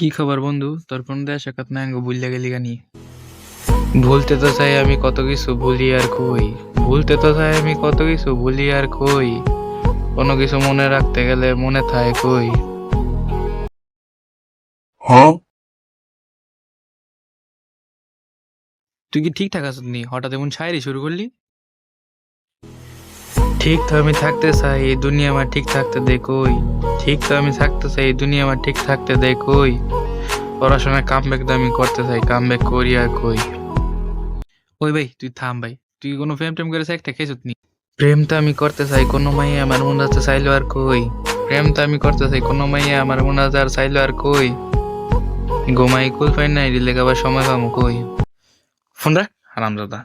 কি খবর বন্ধু? তোর ফোন দেয়া সাক্ষাৎ না ভুললে গেলি গানি। ভুলতে তো চাই আমি কত কিছু ভুলি আর কই। ভুলতে তো চাই আমি কত কিছু ভুলি আর কই। কোনো কিছু মনে রাখতে গেলে মনে থাকে কই। তুই কি ঠিকঠাক আছিস নি? হঠাৎ এমন শায়রি শুরু করলি? ঠিক তো আমি থাকতে চাই, এই দুনিয়া আমার ঠিক থাকতে দে কই? ঠিক তো আমি থাকতে চাই, এই দুনিয়া আমার ঠিক থাকতে দে কই? পড়াশোনায় কাম ব্যাক তো আমি করতে চাই কাম ব্যাক করি আর কই? ওই ভাই, তুই থাম ভাই। তুই কোনো প্রেম টেম করে একটা খেয়েছিস নি প্রেম তো আমি করতে চাই, কোনো মাইয়া আমার মনে হচ্ছে চাইলো আর কই? প্রেম তো আমি করতে চাই, কোনো মাইয়া আমার মনে হচ্ছে আর চাইলো আর কই? ঘুমাই, কুল পাই নাই দিলে আবার সময় পাবো কই? ফোন রাখ, হারামজাদা।